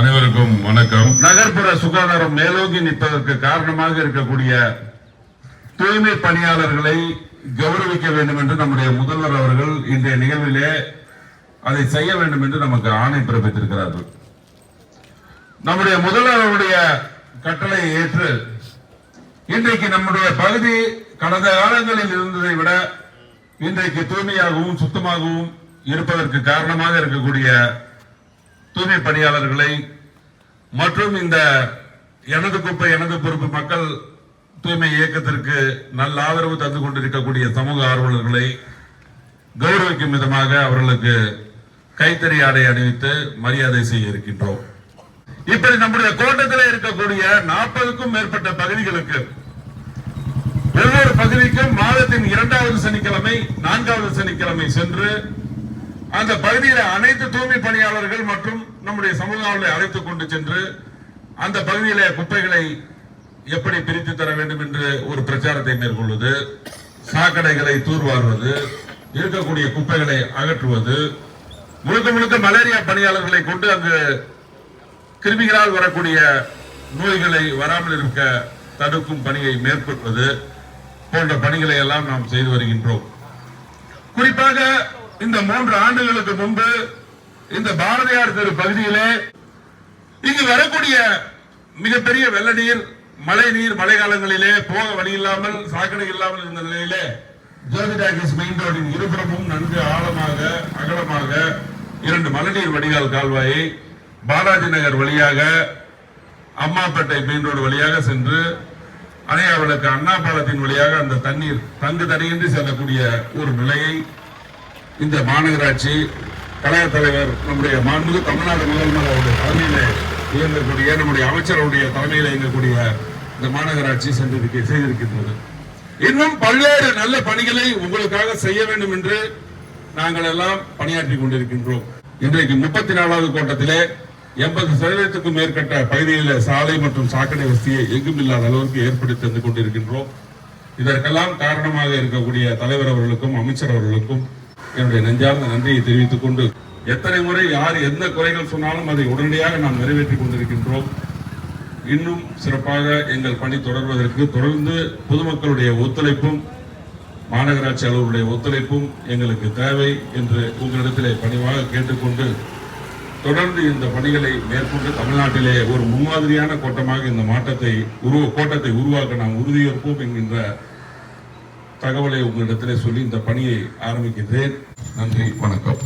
அனைவருக்கும் வணக்கம். நகர்ப்புற சுகாதாரம் மேலோங்கி நிற்பதற்கு காரணமாக இருக்கக்கூடிய தூய்மை பணியாளர்களை கௌரவிக்க வேண்டும் என்று நம்முடைய முதல்வர் அவர்கள் இன்றைய நிகழ்விலே அதை செய்ய வேண்டும் என்று நமக்கு ஆணை பிறப்பித்திருக்கிறார்கள். நம்முடைய முதல்வர் அவருடைய கட்டளையை ஏற்று இன்றைக்கு நம்முடைய பகுதி கடந்த காலங்களில் இருந்ததை விட இன்றைக்கு தூய்மையாகவும் சுத்தமாகவும் இருப்பதற்கு காரணமாக இருக்கக்கூடிய தூய்மை பணியாளர்களை மற்றும் இந்த எனது குப்பை எனது பொறுப்பு மக்கள் தூய்மை இயக்கத்திற்கு நல்ல ஆதரவு தந்து கொண்டிருக்கக்கூடிய சமூக ஆர்வலர்களை கௌரவிக்கும் விதமாக அவர்களுக்கு கைத்தறி ஆடை அணிவித்து மரியாதை செய்ய இருக்கின்றோம். இப்படி நம்முடைய கோட்டத்தில் இருக்கக்கூடிய நாற்பதுக்கும் மேற்பட்ட பகுதிகளுக்கு ஒவ்வொரு பகுதிக்கும் மாதத்தின் இரண்டாவது சனிக்கிழமை நான்காவது சனிக்கிழமை சென்று அந்த பகுதியில் அனைத்து தூய்மை பணியாளர்கள் மற்றும் நம்முடைய சமுதாயங்களை அழைத்துக் கொண்டு சென்று அந்த பகுதியில குப்பைகளை எப்படி பிரித்து தர வேண்டும் என்று ஒரு பிரச்சாரத்தை மேற்கொள்வது சாக்கடைகளை தூர்வாருவது இருக்கக்கூடிய குப்பைகளை அகற்றுவது முழுக்க முழுக்க மலேரியா பணியாளர்களை கொண்டு அங்கு கிருமிகளால் வரக்கூடிய நோய்களை வராமல் இருக்க தடுக்கும் பணியை மேற்கொள்வது போன்ற பணிகளை எல்லாம் நாம் செய்து வருகின்றோம். குறிப்பாக இந்த மூன்று ஆண்டுகளுக்கு முன்பு இந்த பாரதியார் தெரு பகுதியிலே இங்கு வரக்கூடிய மிகப்பெரிய வெள்ள நீர் மழை நீர் மழை காலங்களிலே போக வழி இல்லாமல் சாக்கடை இல்லாமல் இருந்த நிலையிலே ஜோதி டாக்கிஸ் மெயின் ரோடின் இருபுறமும் நன்கு ஆழமாக அகலமாக இரண்டு மழைநீர் வடிகால் கால்வாயை பாலாஜி நகர் வழியாக அம்மாப்பேட்டை மெயின் ரோடு வழியாக சென்று அணையாவளுக்கு அண்ணா பாலத்தின் வழியாக அந்த தண்ணீர் தங்கு தடையின்றி செல்லக்கூடிய ஒரு நிலையை இந்த மாநகராட்சி கழக தலைவர் நம்முடைய மாண்புமிகு தமிழ்நாடு முதல்வர் அவருடைய தலைமையில இயங்கக்கூடிய நம்முடைய அமைச்சருடைய தலைமையில இயங்கக்கூடிய இந்த மாநகராட்சி சென்றிருக்க செய்திருக்கின்றது. இன்னும் பல்வேறு நல்ல பணிகளை உங்களுக்காக செய்ய வேண்டும் என்று நாங்கள் எல்லாம் பணியாற்றி கொண்டிருக்கின்றோம். இன்றைக்கு முப்பத்தி நாலாவது கோட்டத்திலே எண்பது சதவீதத்துக்கும் மேற்பட்ட பகுதியில் சாலை மற்றும் சாக்கடை வசதியை எங்கும் இல்லாத அளவிற்கு ஏற்படுத்தி தந்து கொண்டிருக்கின்றோம். இதற்கெல்லாம் காரணமாக இருக்கக்கூடிய தலைவர் அவர்களுக்கும் அமைச்சர் அவர்களுக்கும் என்னுடைய நெஞ்சார்ந்த நன்றியை தெரிவித்துக் கொண்டு எத்தனை முறை யார் எந்த குறைகள் சொன்னாலும் அதை உடனடியாக நாம் நிறைவேற்றிக் கொண்டிருக்கின்றோம். இன்னும் சிறப்பாக எங்கள் பணி தொடர்வதற்கு தொடர்ந்து பொதுமக்களுடைய ஒத்துழைப்பும் மாநகராட்சி அலுவலருடைய ஒத்துழைப்பும் எங்களுக்கு தேவை என்று உங்களிடத்திலே பணிவாக கேட்டுக்கொண்டு தொடர்ந்து இந்த பணிகளை மேற்கொண்டு தமிழ்நாட்டிலே ஒரு முன்மாதிரியான கோட்டமாக இந்த மாற்றத்தை உருவ கோட்டத்தை உருவாக்க நாம் உறுதியேற்போம் என்கின்ற தகவலை உங்களிடத்திலே சொல்லி இந்த பணியை ஆரம்பிக்கின்றேன். நன்றி வணக்கம்.